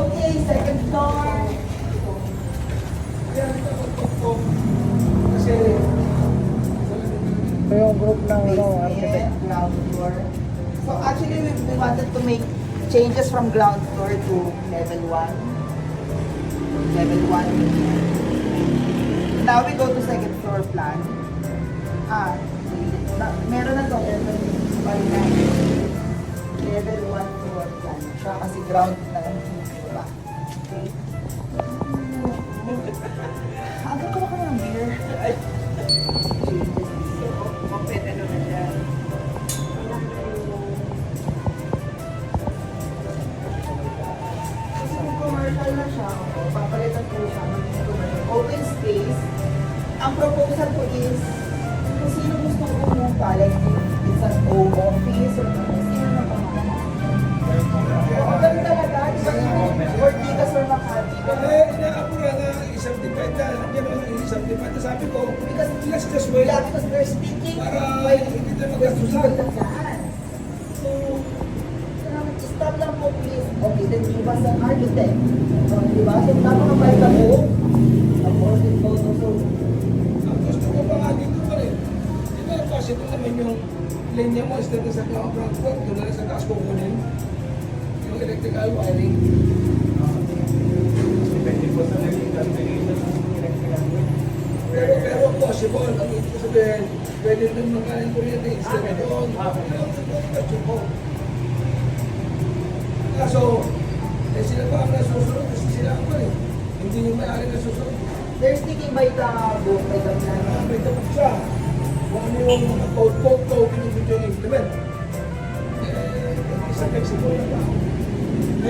Okay, second floor. Yan, ito, Kasi, Ito yung group ng ano, architect. Ground floor. So actually, we, we wanted to make changes from ground floor to level 1. Level 1. Now we go to second floor plan. Ah, na, meron na to. Level 1 na. Level 1 floor plan. Siya kasi ground? Ano ko ka ng beer? Pwede naman yan. Kasi kung na siya, papalitan ko siya. Open space. Ang proposal ko is, kung sino gusto ko pumunta, like it's an office or sino na pangalan. Oo, ganun yung Ortigas or Makati? eh, inaapura na isang dependa. Yan ang isang dependa. Sabi ko, Because, let's just wait. yeah, because they're speaking Para hindi tayo magkastusan. So, stop lang po please. Okay, then give us an architect. So, di ba? So, napakabay ka po. Tapos, yung photo, so, gusto ko pa nga dito pa rin. Di ba, possible naman yung linya mo instead na sa ground floor, doon na sa taas kukunin. Electrical wiring. Depende po sa electrical. Pero, pero possible, ang ibig sabihin, pwede din magkain kuryente instead na doon. Kaso, eh sila pa ang nasusunod kasi sila ang rin. Hindi yung may-ari nasusunod. they're sticking by the book, by the plan. Ah, may dapat siya. Kung ano yung mga code yung gusto yung implement. Eh, isa flexible na ba? Ah,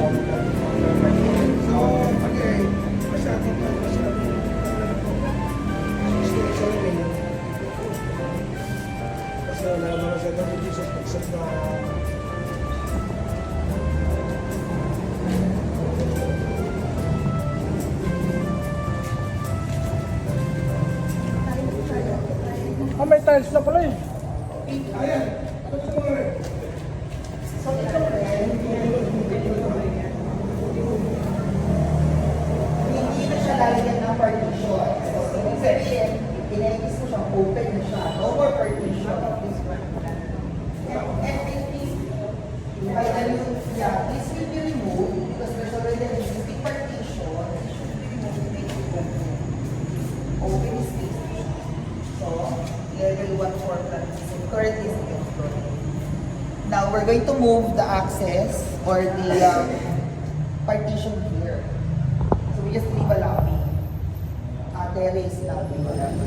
may tiles na pala eh. Ayan, ano sa mga rin? So, ito rin, hindi na siya lalagyan ng partition. So, ibig sabihin, inaigis mo siyang open na siya. No more partition. And, and I think, by the new, yeah, this will be removed because there's already an existing partition. It should be removed, make it open. Open space. So, level 1 floor plan. So, currently is second floor. Now, we're going to move the access or the um, partition here. So, we just leave a lobby. Uh, terrace lobby, whatever.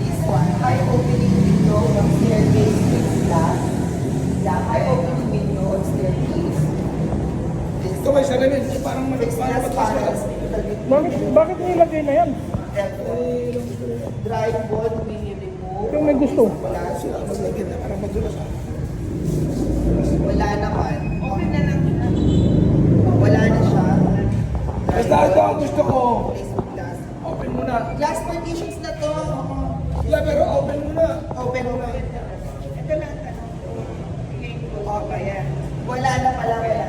This one, high opening window on staircase fixed glass. Yeah, high opening window on staircase. This Ito may salamin, parang panels, na. Bakit, bakit nilagay na yan? Drive wall to be removed. Yung may gusto. Wala Sila ang maglagyan na parang madulas. Wala naman. Okay na lang. Wala na siya. Basta ito ang gusto ko. Place of glass. Open mo na. Glass partitions na to. Yeah, pero open mo na. Open mo. Ito lang. Okay, yan. Wala na pala. Wala.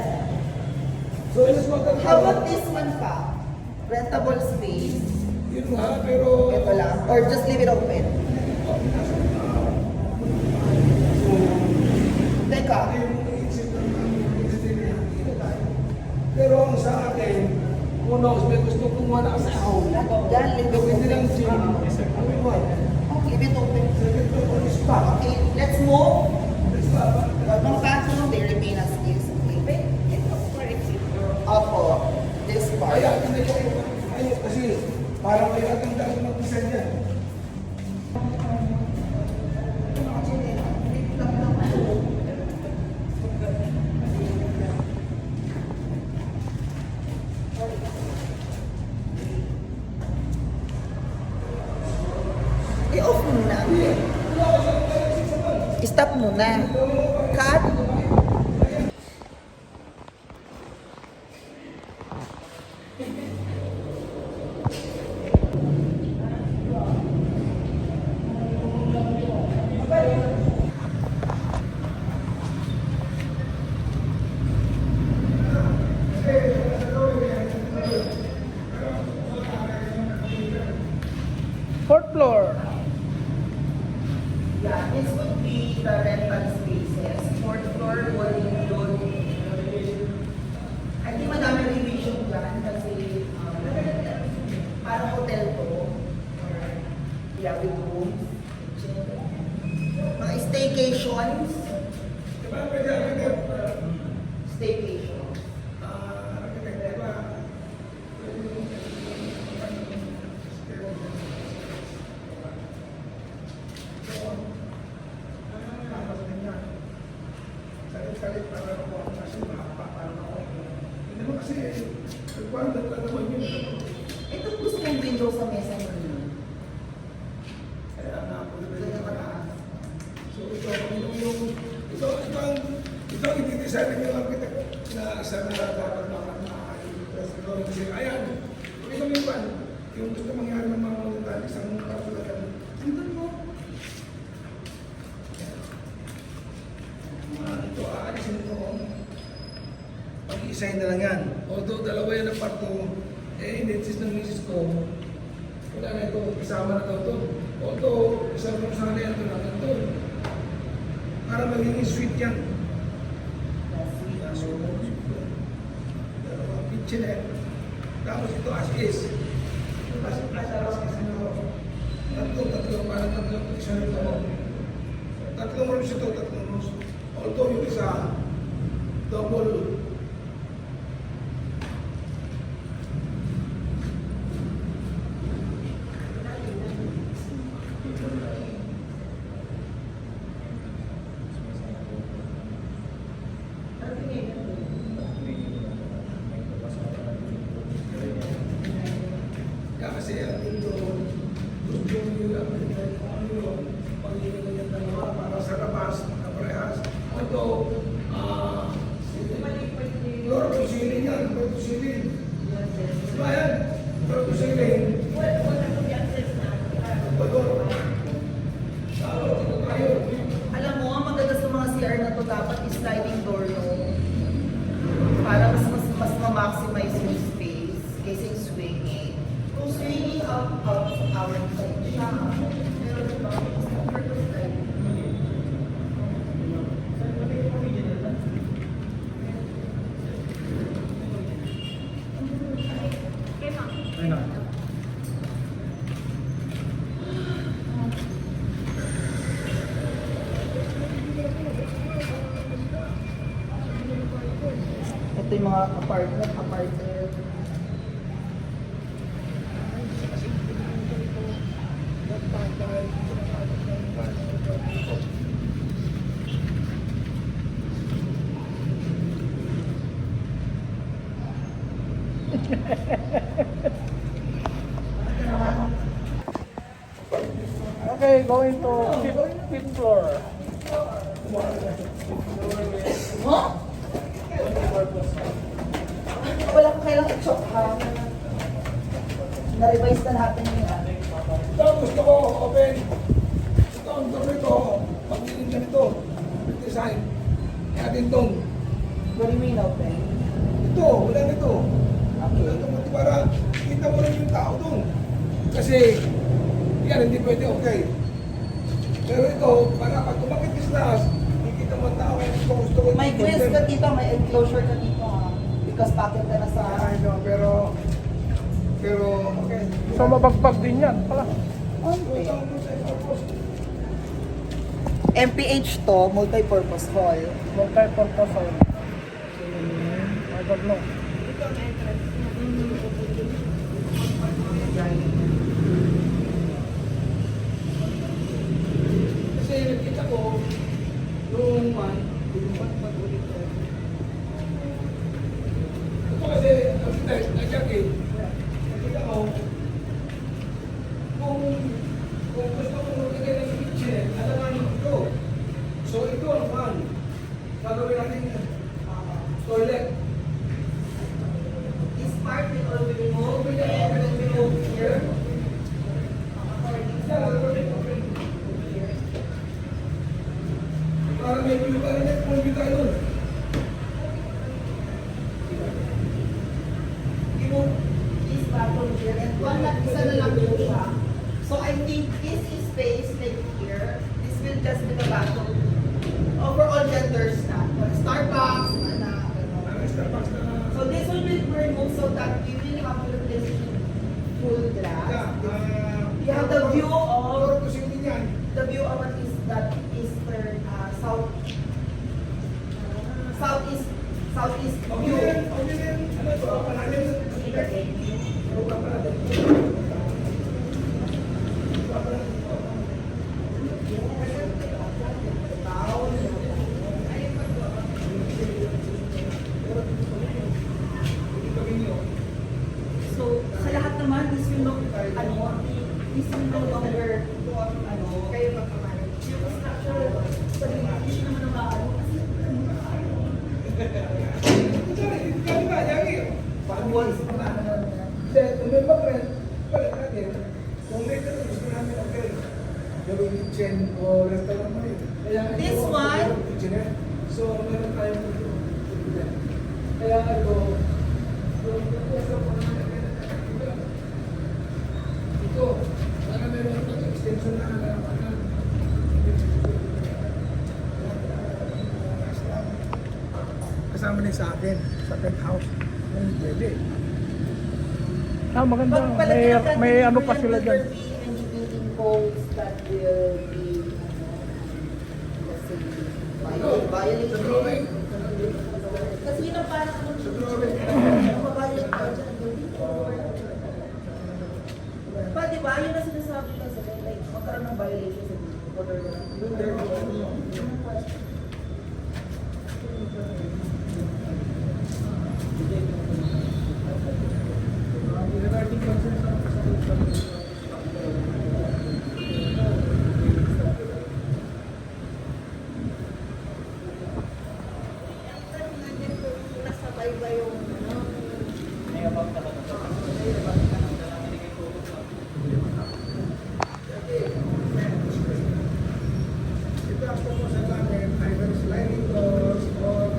So, let's go to How about this one pa? Rentable space. Yun nga, pero... Ito lang. Or just leave it open. Teka. Pero ang sa akin, kung knows, may gusto kumuha na sa home. Yan, leave it open. nilang gym. Ano ba? Leave it open. Okay, let's move. Let's go. Mga bathroom, they remain as is. Okay. Opo. This part. Kaya, hindi ko ayun kasi parang may atang dahil mag-design yan. I-off muna. Stop muna. Cut. kasi requirement lang naman yun. Ito gusto mong window sa mesa ninyo. Kaya nga po Ito na yung mataas. So ito, yung, yung, ito, ito ang, ito ang i-design ng architect isa na dapat na kasi ayan, ito yung pan, yung ito mangyari ng mga mga isang kapulatan. Tingnan mo. Ah, ito, aalisin ito. Pag-iisahin na lang yan. Although dalawa yan ang parto, eh, in-insist ng misis ko, wala na ito, kasama na daw ito. Although, isang kung sana yan ito na ito. Para magiging sweet yan. Kitchenette. Tapos ito as is. As, as, as is. Ano, tatlo, tatlo, parang tatlo, isa rin ito. Tatlong rooms ito, tatlong rooms. Although yung isa, double Kasi ang ito, gusto nyo lang kung ano yun, pag-ibig ng dalawa para sa labas, kaparehas. Ito, ah, floor to ceiling yan, floor to ceiling. Diba yan? Floor to ceiling. Bago. Talo, dito tayo. Alam mo, ang maganda sa mga CR na to dapat is sliding door yung para mas mas mas ma-maximize yung space kaysa yung swinging. Kung swinging out out out side siya, pero diba, mas comfortable. Ayun na. Ito yung mga apartment. Okay, going to fifth, fifth floor. Huh? Wala kang kailang i-chok ha. Na-revise na natin yung ano. Ito, gusto ko, open. Ito, ang gusto ito, pag-inig ganito, design. Kaya din itong, What do you mean open? ito, wala nito. Wala nito, para kita mo rin yung tao doon. Kasi, yan, hindi pwede, okay. Pero ito, para pag tumakit ka sa taas, mo ang tao, gusto, gusto ko. May grills ka dito, may enclosure ka dito ha. Because packet ka na sa... I know, pero, pero, okay. So mabagbag din yan pala. Okay. MPH to, multi-purpose hall. Multi-purpose hall. I don't know. Kasi nakita ko, yung one, yung one pag-ulit ko. Ito kasi, architect, nag-jacket, nakita ko, kung, kung gusto ko maglagay ng kitchen, alanganin ko ito. So ito ang one. Gagawin natin uh, toilet. This part will all be removed and will be moved here. Yan, gagawin ko. Para may view, para may full view tayo nun. remove this bathroom here and one lang, isa na lang po siya. So I think this is space like here, this will just be the bathroom. Overall genders na. Starbucks, ano, gano'n. Ang Starbucks na So this will be removed so that we will have to replace full glass. Yeah, uh, You have the view of- Floor to ceiling yan. The view of what is that eastern, uh, south, southeast, southeast Okay view. din, okay din. Ano ito? Panahin. Pero pa pala din. Pa pala din. ano, is no longer, ano, kayo magkamanage. Yung structure, sabi mo, hindi naman ang maano, kasi Kami ba, Yagi? once na ano, Hindi, kung may mag-rent, balik natin. Kung may ganun, gusto namin mag-rent. Gawin kitchen o restaurant mo rin. Kaya ito, This one? kitchenette. So, meron tayong ito. Kaya ito, yung proposal ko na ito, para meron ito extension na ano, kasama din sa akin sa penthouse. Yung pwede. Ah, maganda. Pag May, palagyan natin may ano pa sila dyan. any building codes that will be, ano, viol- violated. Kasi yun ang parang, mabayad ka dyan ang building code. Pa, di ba? Yun ang sinasabi kasi, like, magkaroon ng violation sa building code or builder code. Yun ang question. Regarding concerns sa Nasabay ba yung, ano, Ito ang proposal namin, either sliding doors or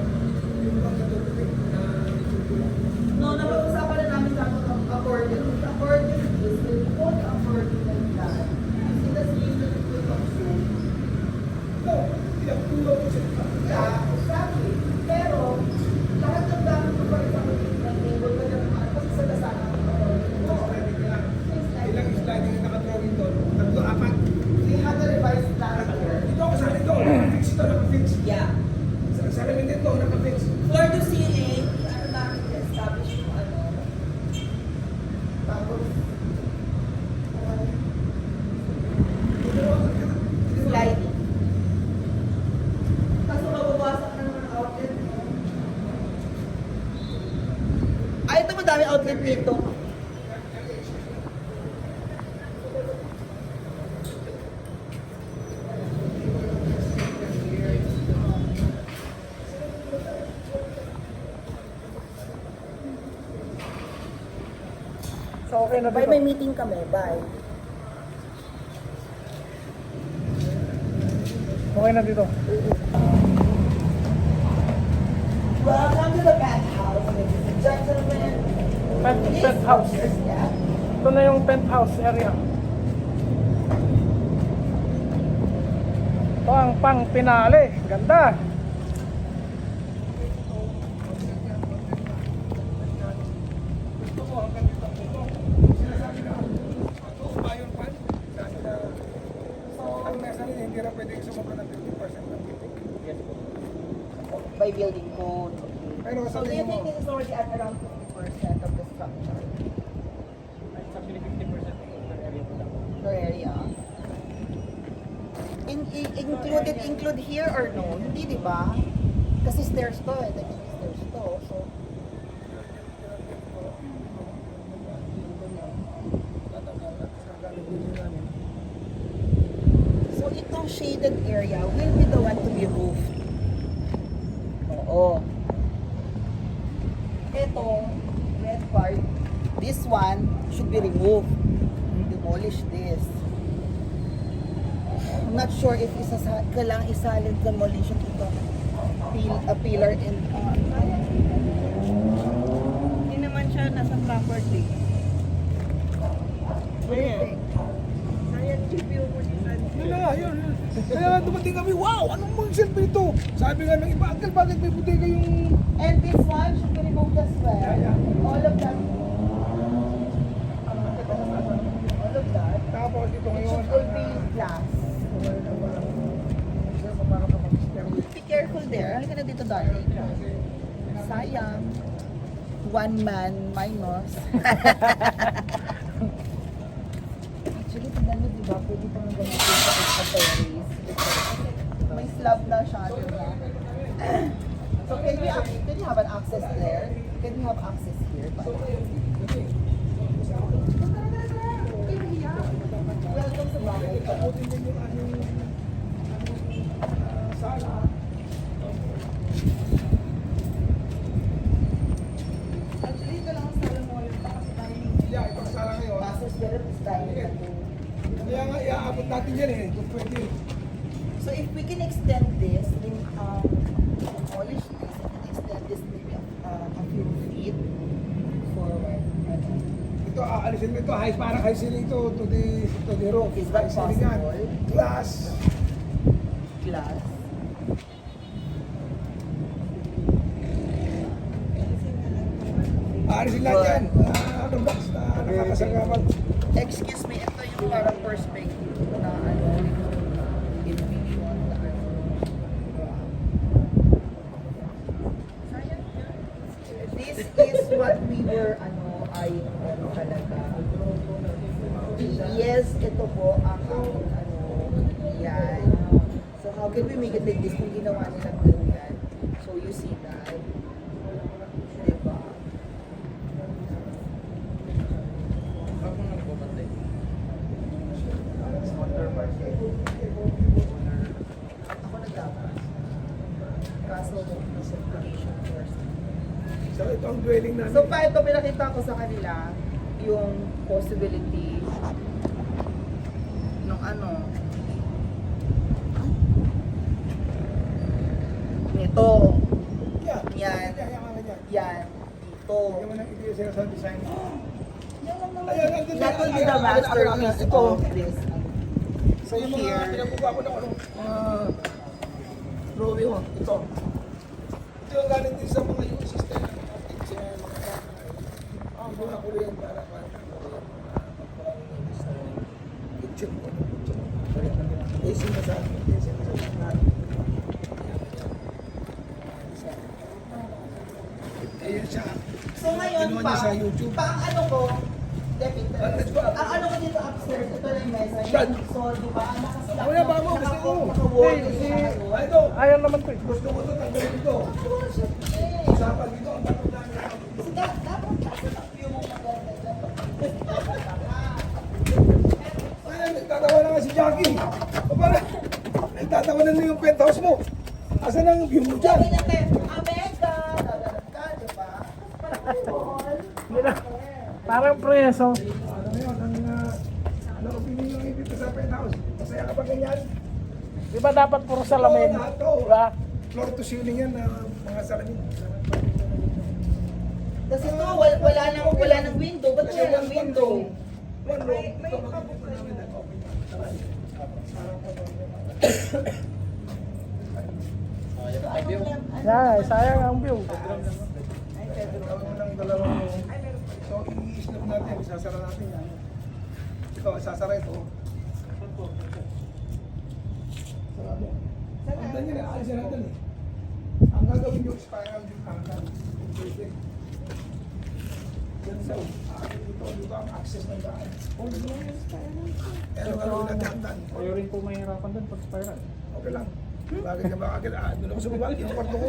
yung mga katutupik na tutulong. No, napag-usapan na namin sa accordion. If accordion is, when you put accordion like that, you see the space that you put on Zoom. No, hindi ang tulong ko sa Yeah, exactly. Pero, lahat ng gamit mo pa rin sa ng table, kanya naman, kasi sa dasana ng accordion. No, sliding lang. it's like, Ilang sliding yung nakadrawing doon? Tatlo, apat. we had to revise that here. Ito kasali ito, nakafix ito, nakafix. Yeah. Sa salamin dito, nakafix. Floor to ceiling, ano namin establish yung ano. Tapos, sliding. Kaso mabawasan na naman ang outlet mo. Ay, ito madami outlet dito. So, okay na Bye, dito. may meeting kami. Bye. Okay na dito. Welcome to the penthouse, ladies and gentlemen. Pent, penthouse. Yeah. Ito na yung penthouse area. Ito ang pang pinali. Ganda. Gusto ko hanggang dito ang bubong. Sinasabi na, ito, bayon pan. Sabi na, so, ang nasa rin, hindi na pwede sumobra ng 50% ng tipping. By building code. Pero So do sabi you mo, think this is already at around 50% of the structure? It's actually 50% of the area. The area? In, in, included include here or no? Hindi, di ba? Kasi stairs to eh. Naging stairs to. So, so itong shaded area will be the one to be roofed. Oo. Ito, red part, this one should be removed. Demolish this. I'm not sure if isa sa, isalin demolition ito. Pil, a pillar and uh, hindi naman siya nasa property. Ayan. Sayang review mo ni yun yun. Kaya nga dumating kami, wow, anong mga selfie nito? Sabi nga ng iba, Uncle, bakit may buti kayong... And this one should be removed as well. All of that. All of that. Tapos ito It ngayon, should all be glass. Be careful there. Halika na dito, darling. Sayang. One man minus. Actually, tignan mo, di ba? Pwede pang gamitin sa terrace. May slab na siya, di ba? So can we, can you have an access there? Can we have access here? By the way? Abutin din yung ah, sala. Actually, ito lang ang sala mo yung kasi tayo Yeah, itong sala ngayon. Pastor Spirit is tayo. Kaya iaabot natin yan eh. Kung pwede. So if we can extend this, then um, polish this, can extend this maybe uh, a few feet forward. Ito, aalisin mo ito. High, parang high ceiling ito to the, to the roof. Is that possible? Glass. Aalisin natin yan. Ah, ano box na nakakasagapan. Excuse me, ito yung parang perspective na ano, envision na ano. This is what we were ano ay ano talaga. Yes, ito po ang ano yan. So how can we make it like this kung ginawa nilang ganyan? So you see that. Diba? Ako nang bumantay. Ako nagdapat. Kaso, nasa application first. So ito ang dwelling namin. So, pa ito pinakita ko sa kanila yung possibility ng ano nito. Yeah. yan. Yan, dito Yan. Man ang idea sila sa design. that will be the Ayan, masterpiece of this So yung mga pinabuka ko ng ano, mga drawing mo, ito. Ito yung galing din sa mga yung system ng mga teacher, mga ang mga kuryente para para kitchen mo. AC na sa akin, AC na sa akin. Ayun siya. so ngayon pa sa YouTube. pa ang ano ko go. ang ano ko dito upstairs, ito na yung mesa. Yan. So, di ba, nakaslap Wala ba mo? Gusto ko. Hey, si- ito. Ayaw naman ko eh. Gusto ko ito, tanggalin ito. Eh, Usapan dito, ang bato namin. kasi da- dapat nasa top yung maganda dyan. Ay, nagtatawa na nga si Jackie. O para, nagtatawa na yung penthouse mo. Asan ang view mo dyan? Na. Parang preso. Ano na yun, ang uh, ano opinion nyo dito sa penthouse? Masaya ka ba ganyan? Di ba dapat puro salamin? Oo, lahat to. Di ba? Floor to ceiling yan na mga salamin. Kasi ito, wala, wala nang, wala nang window. Ba't wala nang window? Ito makikita namin na ano? Yan, sayang ang view. Ay, Pedro. Gawin mo ng dalawang. So, i-slip natin, isasara natin yan. Ito, isasara ito. Ang ganyan eh, alisin natin eh. Ang gagawin yung spiral din hanggang. Yan sa dito, dito ang access ng daan. Pero gagawin natin ang daan. Kayo rin po mahirapan doon pag spiral. Okay lang. Bakit ka agad? Ah, doon ako sa baba, yung kwarto ko.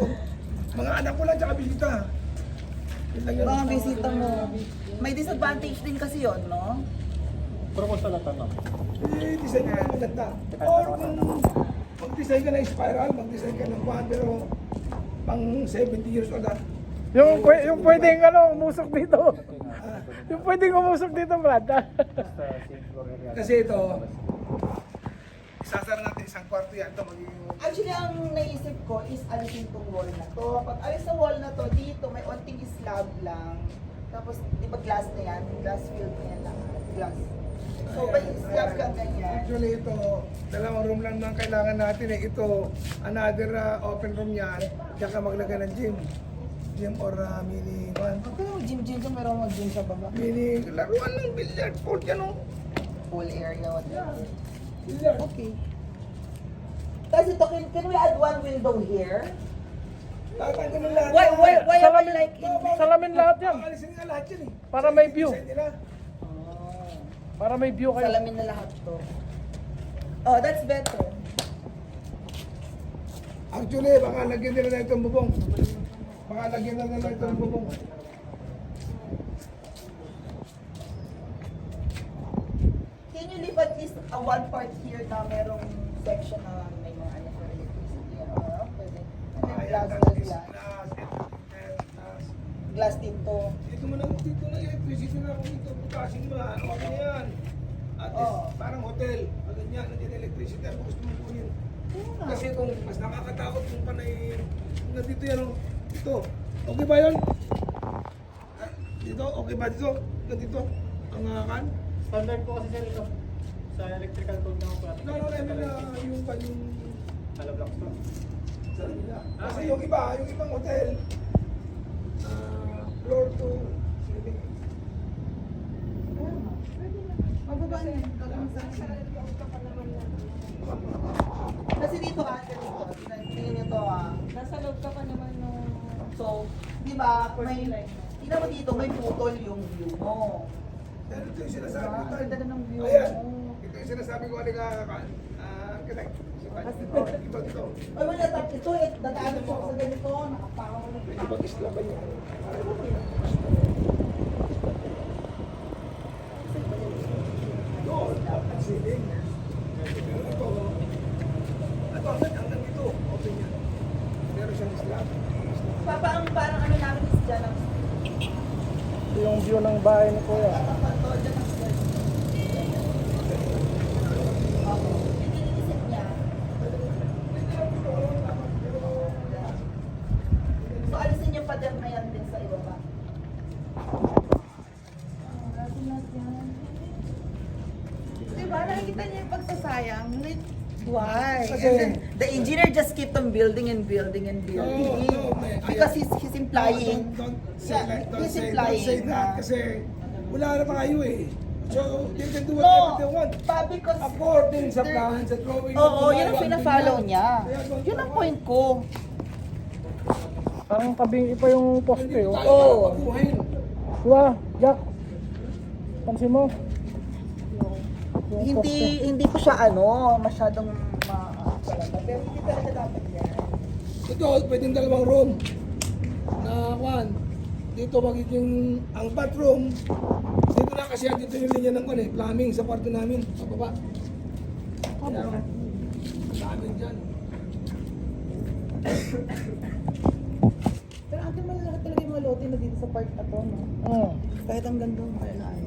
Mga anak ko lang, tsaka bisita. Yun lang yun. Mga bisita mo. May disadvantage din kasi yon, no? Pero kung sa lahat ano, Eh, design ka lang maganda. Or kung mag-design ka ng spiral, mag-design ka ng kwan, pero pang 70 years old ah. Yung, pwe- yung pwedeng ano, umusok dito. yung pwedeng umusok dito, Brad. Kasi ito, isasara natin isang kwarto yan. Ito magiging... Actually, ang naisip ko is alisin tong wall na to. Pag alis sa wall na to, dito may onting slab lang. Tapos, di ba glass na yan? Glass filled na yan lahat. Glass. So, may slab kang ganyan. Actually ito, dalawang room lang ang kailangan natin eh. Ito, another uh, open room yan. Diyan ka maglagay ng gym. Gym or uh, mini one. Huwag ka na mag-gym-gym ka, meron mag-gym sa baba. Mini laruan ng billiard court yan oh. Pool area, whatever. Billiard. Okay. Tapos ito, can, can we add one window here? Tatanggal ng lahat. Why, why, why am I Salamin, like in salamin lahat yan. Alisin nga lahat yan eh. Para may view. Nila. Para may view kayo. Salamin na lahat to. Oh, that's better. Actually, baka lagyan nila na itong bubong. Baka lagyan na nila itong bubong. Can you leave at least a one part here na merong section na may mga ano for electricity. Ano, pwede. And then glass, din to. Dito mo lang, dito na electricity na kung dito, butasin mo na, ano ka yan. At least, Oo. parang hotel, pag ganyan, nandiyan electricity, ano gusto mo kunin. Kasi kung mas nakakatakot kung panay, nandito yan, oh, dito, okay ba yun? Ah, Dito, okay ba dito? Ganito, ang uh, kan? Standard po kasi sir ito. Sa electrical code na po. No, no, I mean, uh, yung pa yung Hollow blocks to. sa nila. Kasi yung iba, yung ibang hotel, ah, floor to ceiling. Mababa niya. Gagawin sa Kasi dito ah, dito. Tingnan niyo to ah. Nasa loob ka pa naman nung... So, di ba, may, tingnan mo dito, may putol yung view mo. Pero ito yung sinasabi ko. Ang ganda ng view Ayan. mo. Ito yung sinasabi ko kanina kan. Ah, connect. Si Pan. Kasi- Ito, ito. Ay, wala, tap, ito, eh, dadaanan siya sa ganito, nakapakaw na. Medyo mag-isla ba niya? Doon, dapat ceiling. Pero ito, ito, hanggang hanggang dito. Open yan. Meron siyang slab. Papa, ang parang ano namin is dyan ang Ito yung view ng bahay ni Kuya. dyan. So, alisin yung pader na yan din sa ibaba. Diba? Nakikita niya yung pagsasayang. Like, why? Kasi- and then, the engineer just keep on building and building and building. No, no, may- Because he's, he's implying. No, don't, don't say Yeah, that. Don't he's say, implying don't say that. na- Kasi wala na tayo eh. So, they can do No, whatever they want. pa, because... According sa plans at drawing. Oo, ng yun ang pina-follow niya. Yun ang point ko. Parang tabing ipa yung poste. Oh. Oo. babaguhin. Diba, Jack? Pansin mo? Hindi hindi ko siya ano, masyadong ma talaga. Pero hindi talaga dapat yan. Ito, pwedeng dalawang room. Na kwan. Dito magiging ang bathroom. Dito na kasi dito yung linya ng kwan eh. Plumbing sa kwarto namin. Sa baba. Kaya, Plumbing dyan. Pero akin malalaki talaga yung mga lote na dito sa part na to, no? Hmm. Kahit ang ganda na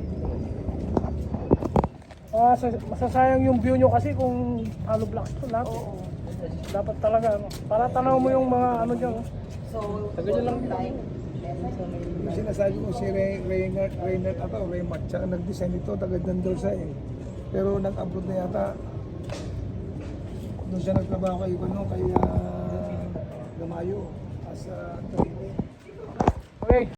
Ah, sa- masasayang yung view nyo kasi kung hollow blocks to lahat. eh. Oo. Dapat talaga, ano. Para tanaw mo yung mga ano dyan. oh. So, Tagal niya lang. time. Yung sinasabi ko si Ray, Raynard, Raynard ata, o Raymart, siya ang nag-design ito, tagad ng Dorsa eh. Pero nag-abroad na yata. Doon siya nagtrabaho kay, ano, kay uh, Gamayo as a trainee. Okay.